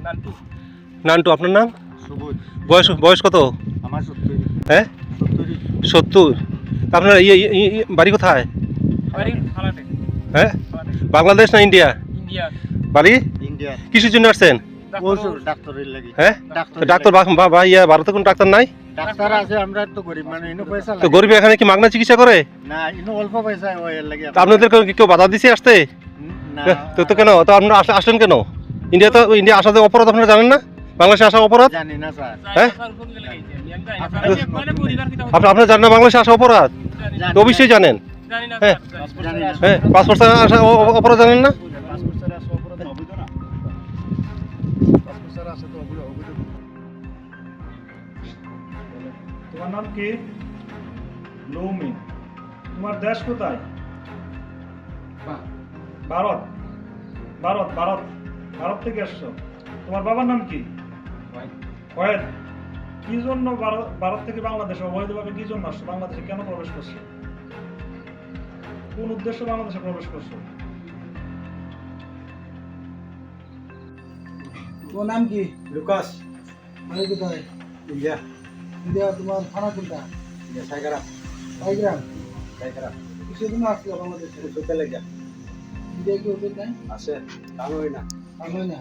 নান্টু। নান্টু আপনার নাম? বয়স বয়স কত? আমার সত্তরি। হ্যাঁ? সত্তর। আপনার ইয়ে ইয়ে- ইয়ে- বাড়ি কোথায়? হ্যাঁ? বাংলাদেশ না ইন্ডিয়া? ইন্ডিয়া। বাড়ি? ইন্ডিয়া। কিসের জন্য আসছেন? ওষুধ ডাক্তারের লাগি। হ্যাঁ? ডাক্তার। ইয়া ভারতে কোনো ডাক্তার নাই? ডাক্তার আছে আমরা তো গরিব মানে ইনো পয়সা তো গরিব এখানে কি মাগনা চিকিৎসা করে? না ইনো অল্প পয়সা হয় এর তা আপনাদের কেউ- কেউ বাধা দিছে আসতে? তো তো কেন? তো আপনারা আস- আসলেন কেন? ইন্ডিয়া তো ইন্ডিয়া আসাতে অপরাধ আপনারা জানেন না? বাংলাদেশে আসা অপরাধ? জানি না স্যার। হ্যাঁ? মানে আপনার জানেন না বাংলাদেশে আসা অপরাধ? তো অবশ্যই জানেন। হ্যাঁ। হ্যাঁ পাসপোর্ট ছাড়া আসা অপরাধ জানেন না? তোমার নাম কি? নৌমি। তোমার দেশ কোথায়? ভারত। ভারত ভারত। ভারত থেকে এসছো তোমার বাবার নাম কি? ওয়েদ কি জন্য ভারত ভারত থেকে বাংলাদেশে অবৈধভাবে কি জন্য আসছো? বাংলাদেশে কেন প্রবেশ করছ? কোন উদ্দেশ্যে বাংলাদেশে প্রবেশ করছ? তোমার নাম কি? লুকাস। বাড়ি কোথায়? ইন্ডিয়া। ইন্ডিয়া তোমার থানা কোনটা? ইন্ডিয়া সাইগারা টাইগ্রাম সাইগারা কিসের জন্য আসছিল বাংলাদেশে? ওষুধ লাগে। কি ওষুধ নেয় আছে কাম হয় না। আমি না।